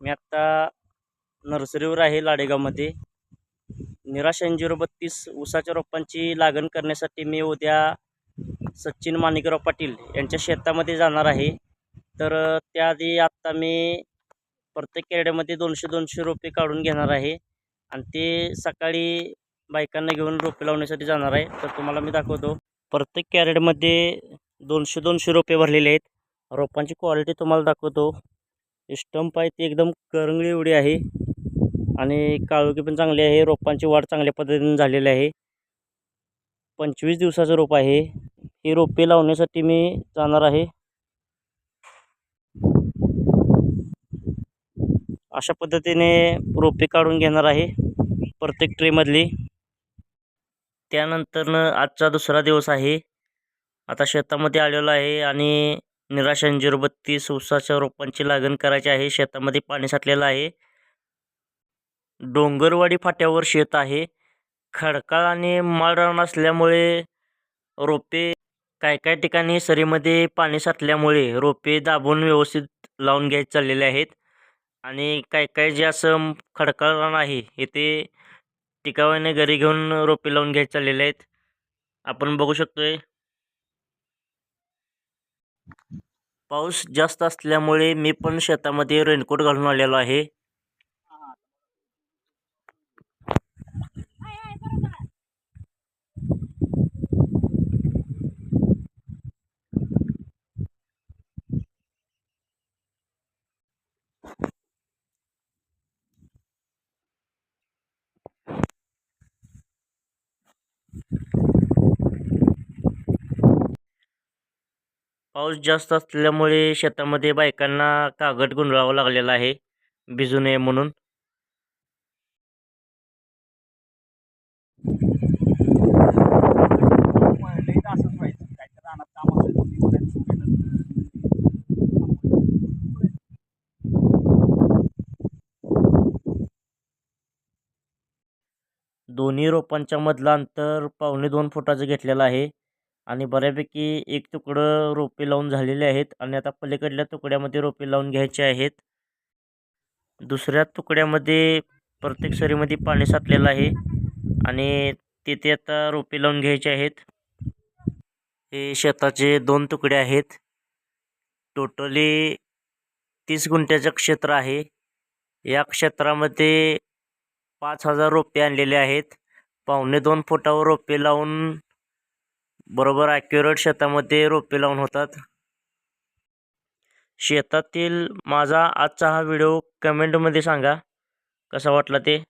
मी आत्ता नर्सरीवर आहे लाडेगावमध्ये. निराश झिरो बत्तीस ऊसाच्या रोपांची लागण करण्यासाठी मी उद्या सचिन माणिकराव पाटील यांच्या शेतामध्ये जाणार आहे. तर त्याआधी आत्ता मी प्रत्येक कॅरेड्यामध्ये दोनशे दोनशे रोपे काढून घेणार आहे. आणि ते सकाळी बायकांना घेऊन रोपे लावण्यासाठी जाणार आहे. तर तुम्हाला मी दाखवतो. प्रत्येक कॅरेटमध्ये दोनशे दोनशे रोपे भरलेले आहेत. रोपांची क्वालिटी तुम्हाला दाखवतो. स्टंप आहे ती एकदम करंगळी एवढी आहे. आणि काळोखी पण चांगली आहे. रोपांची वाढ चांगल्या पद्धतीने झालेली आहे. पंचवीस दिवसाचं रोप आहे. ही रोपे लावण्यासाठी मी जाणार आहे. अशा पद्धतीने रोपे काढून घेणार आहे प्रत्येक ट्रेमधली त्यानंतरनं आजचा दुसरा दिवस आहे. आता शेतामध्ये आलेलो आहे आणि निराशा अंजीर बत्तीस ऊसाच्या रोपांची लागण करायची आहे. शेतामध्ये पाणी साठलेलं आहे. डोंगरवाडी फाट्यावर शेत आहे. खडकाळ आणि माळरान असल्यामुळे रोपे काय काय ठिकाणी सरीमध्ये पाणी साठल्यामुळे रोपे दाबून व्यवस्थित लावून घ्यायचे चाललेले आहेत. आणि काय काय जे असं खडकाळ रान आहे हे ते टिकावाने घरी घेऊन रोपे लावून घ्यायचे चाललेले आहेत. आपण बघू शकतोय पाऊस जास्त असल्यामुळे मी पण शेतामध्ये रेनकोट घालून आलेलो आहे. पाऊस जास्त असल्यामुळे शेतामध्ये बायकांना कागद गुंडळावं लागलेलं आहे. भिजू नये म्हणून. दोन्ही रोपांच्या मधलं अंतर पावणे दोन फुटाचं घेतलेलं आहे. आणि बऱ्यापैकी एक तुकडं रोपे लावून झालेले आहेत आणि आता पलीकडल्या तुकड्यामध्ये रोपे लावून घ्यायचे आहेत. दुसऱ्या तुकड्यामध्ये प्रत्येक सरीमध्ये पाणी साचलेलं आहे आणि तिथे आता रोपे लावून घ्यायचे आहेत. हे शेताचे दोन तुकडे आहेत. टोटली तीस गुंठ्याचं क्षेत्र आहे. या क्षेत्रामध्ये पाच हजार रोपे आणलेले आहेत. पावणे दोन फुटावर रोपे लावून बरोबर ॲक्युरेट शेतामध्ये रोपे लावून होतात. शेतातील माझा आजचा हा व्हिडिओ कमेंटमध्ये सांगा. कसा वाटला ते?